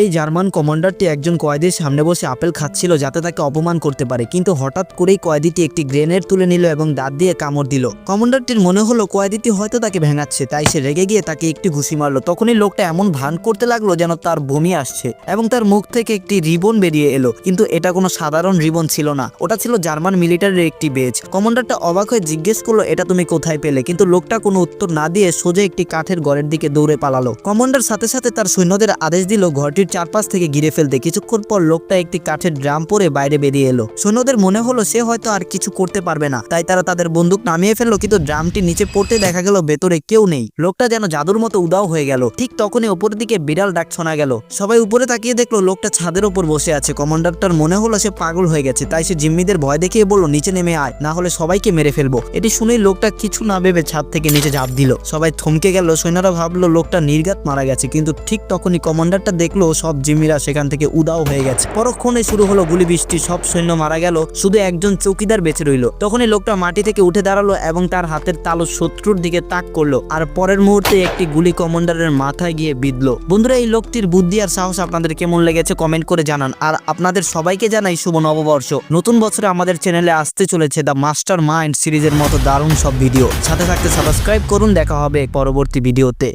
এই জার্মান কমান্ডারটি একজন কয়েদির সামনে বসে আপেল খাচ্ছিল যাতে তাকে অপমান করতে পারে, কিন্তু হঠাৎ করেই কয়েদিটি একটি গ্রেনেড তুলে নিল এবং দাঁত দিয়ে কামড় দিল। কমান্ডারটির মনে হলো কয়েদিটি হয়তো তাকে ভেঙাচ্ছে, তাই সে রেগে গিয়ে তাকে একটি ঘুষি মারলো। তখনই লোকটা এমন ভান করতে লাগল যেন তার বমি আসছে এবং তার মুখ থেকে একটি রিবন বেরিয়ে এলো, কিন্তু এটা কোনো সাধারণ রিবন ছিল না। ওটা ছিল জার্মান মিলিটারির একটি বেজ। কমান্ডারটা অবাক হয়ে জিজ্ঞেস করল, এটা তুমি কোথায় পেলে? কিন্তু লোকটা কোনো উত্তর না দিয়ে সোজা একটি কাঠের ঘরের দিকে দৌড়ে পালালো। কমান্ডার সাথে সাথে তার সৈন্যদের আদেশ দিল ঘরটির চারপাশ থেকে ঘিরে ফেলতে কিছুক্ষণ পর লোকটা একটি কাঠের ড্রাম পরে বাইরে বেরিয়ে এলো। সৈন্যদের মনে হলো সে হয়তো আর কিছু করতে পারবে না। তাই তারা তাদের বন্দুক নামিয়ে ফেলল, কিন্তু ড্রামটি নিচে পড়তে দেখা গেল ভেতরে কেউ নেই। লোকটা যেন জাদুর মতো উদাও হয়ে গেল। ঠিক তখনই ওপরের দিকে বিড়াল ডাক শোনা গেল। সবাই উপরে তাকিয়ে দেখল লোকটা ছাদের ওপর বসে আছে। কমান্ডারটার মনে হলো সে পাগল হয়ে গেছে। তাই সে জিম্মিদের ভয় দেখিয়ে বলল, নিচে নেমে আয়, না হলে সবাইকে মেরে ফেলব। এটি শুনেই লোকটা কিছু না ভেবে ছাদ থেকে নিচে ঝাঁপ দিল। সবাই থমকে গেল। সৈন্যরা ভাবলো, লোকটা নির্ঘাত মারা গেছে। কিন্তু ঠিক তখনই কমান্ডারটা দেখল সব জিম্মিরা সেখান থেকে উদাও হয়ে গেছে। পরক্ষণে শুরু হলো গুলি বৃষ্টি সব সৈন্য মারা গেল, শুধু একজন চৌকিদার বেঁচে রইল। তখনই লোকটা মাটি থেকে উঠে দাঁড়াল এবং তার হাতের তালো শত্রুর দিকে তাক করল আর পরের মুহূর্তে একটি গুলি কমান্ডারের মাথায় গিয়ে বিঁধলো। বন্ধুরা, এই লোকটির বুদ্ধি আর সাহস আপনাদের কেমন লেগেছে কমেন্ট করে জানান আর আপনাদের সবাইকে জানাই শুভ নববর্ষ। নতুন বছরে আমাদের চ্যানেলে আসতে চলেছে দ্য মাস্টার মাইন্ড সিরিজের মতো দারুণ সব ভিডিও সাথে থাকতে সাবস্ক্রাইব করুন, দেখা হবে পরবর্তী ভিডিওতে